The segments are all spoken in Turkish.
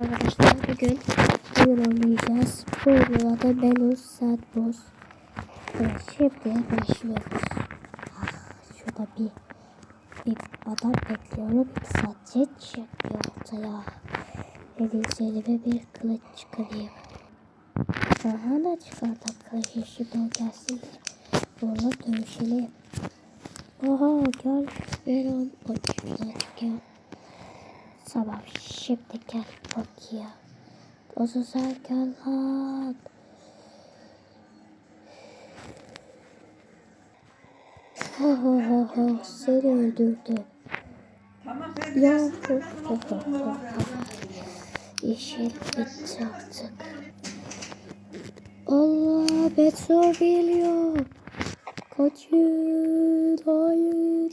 Arkadaşlar bugün oyun oynayacağız. Bu oyunun adı Belus Sad Boss. Evet, şimdi başlıyoruz. Ah, şurada bir, bir adam bekliyorum. Bir saatçi çıkıyor ortaya. Elinize bir kılıç çıkarayım. Aha da çıkardım kılıcı. Şimdi o gelsin onunla dövüşelim. Aha gel. Ben onu. Gel. Tamam şimdi gel bakayım. O zaman gel lan. Ha ha ha ha seni öldürdü. Tamam sen Ya ho ho ho ho. İşin bitti artık. Allah Betso geliyor. Kaçın hayır.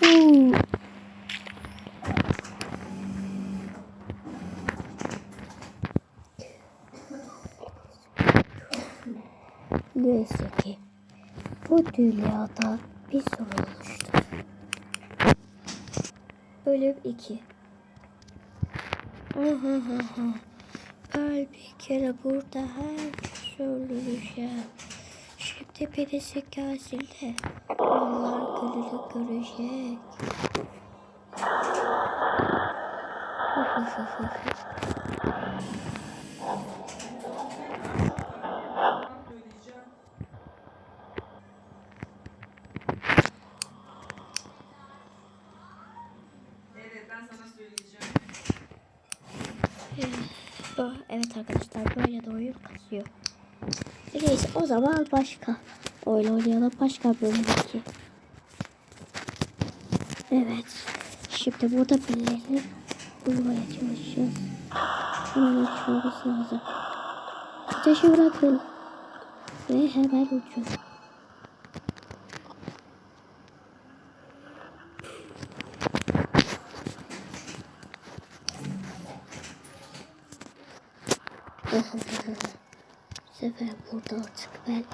Huu. Neyse ki bu dünyada bir sorun oluştu. Bölüm 2 Ben bir kere burada her öldüreceğim. Şimdi birisi gelsin de onlar gününü görecek. Evet arkadaşlar böyle de oyun kasıyor. Neyse o zaman başka oyun oynayalım. Başka bölüm 2. Evet. Şimdi burada birilerini bulmaya çalışacağız. Hemen uçmamız lazım. Ateşi bırakın. Ve hemen uçun. Bu sefer burada artık ben.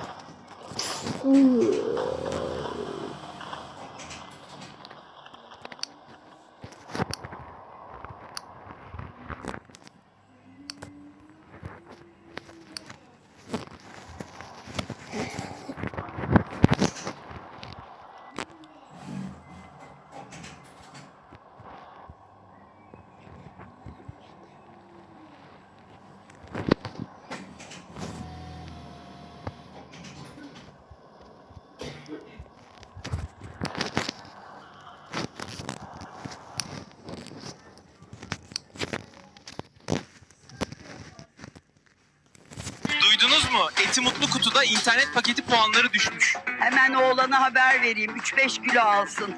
Duydunuz mu? Eti Mutlu Kutu'da internet paketi puanları düşmüş. Hemen oğlana haber vereyim. 3-5 kilo alsın.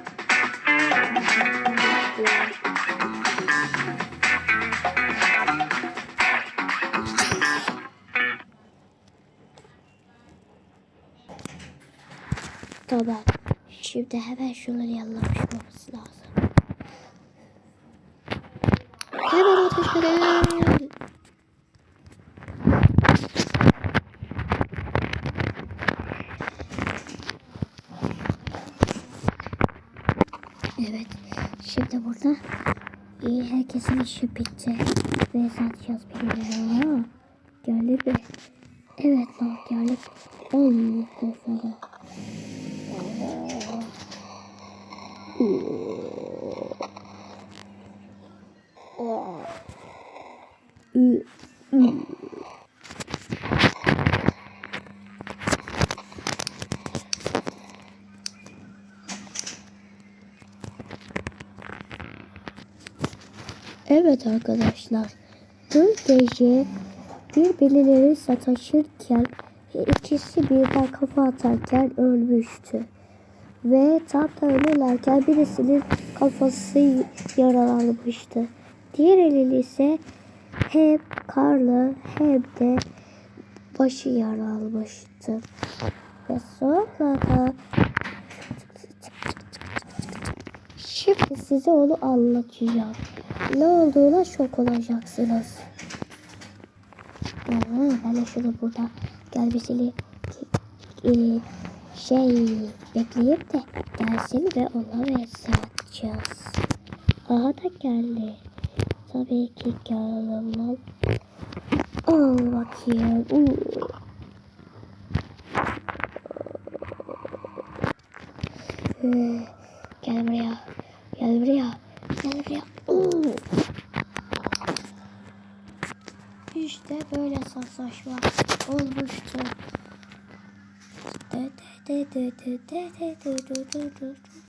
Tamam. Şimdi hemen şunları yanlamışmamız lazım. Hemen ateş edin. Evet. Burada iyi herkesin işi bitti. Ve satacağız birileri ama geldi mi? Evet lan geldi. On kafalı. Evet arkadaşlar. Dün gece birbirleri sataşırken ikisi birden kafa atarken ölmüştü. Ve tam da ölürlerken birisinin kafası yaralanmıştı. Diğer elin ise hem karlı hem de başı yaralmıştı. Ve sonra da Şimdi size onu anlatacağım. Ne olduğuna şok olacaksınız. Aha, ben de şunu burada gelmesini e, şey bekleyip de gelsin ve ona ve satacağız. Aha da geldi. tabii ki kağıdımdan. Al bakayım. Uuu. Ee, Gel buraya. Gel buraya. Gel buraya. Oo. İşte böyle savaşma olmuştu. De de de de de de de de de de de.